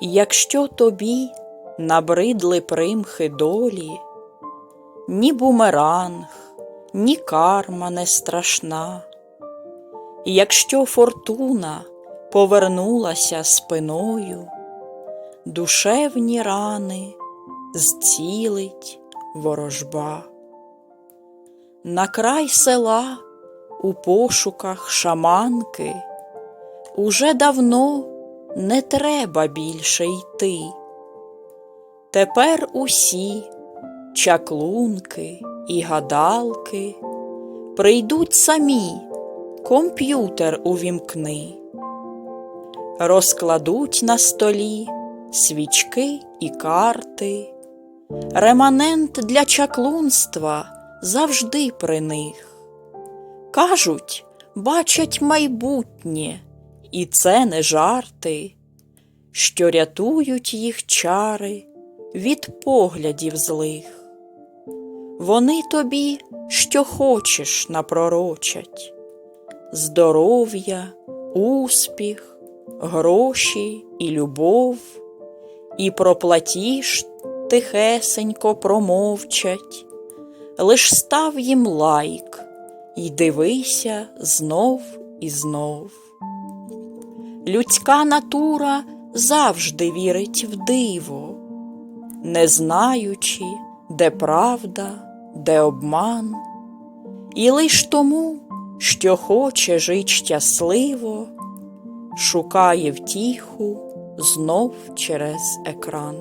Якщо тобі набридли примхи долі, ні бумеранг, ні карма не страшна, якщо фортуна повернулася спиною, душевні рани зцілить ворожба. На край села у пошуках шаманки уже давно не треба більше йти. Тепер усі чаклунки і гадалки прийдуть самі, комп'ютер увімкни, розкладуть на столі свічки і карти, реманент для чаклунства завжди при них. Кажуть, бачать майбутнє, і це не жарти, що рятують їх чари від поглядів злих. Вони тобі, що хочеш, напророчать здоров'я, успіх, гроші і любов, і про платіж тихесенько промовчать, лиш став їм лайк, і дивися знов і знов. Людська натура завжди вірить в диво, не знаючи, де правда, де обман, і лиш тому, що хоче жить щасливо, шукає втіху знов через екран.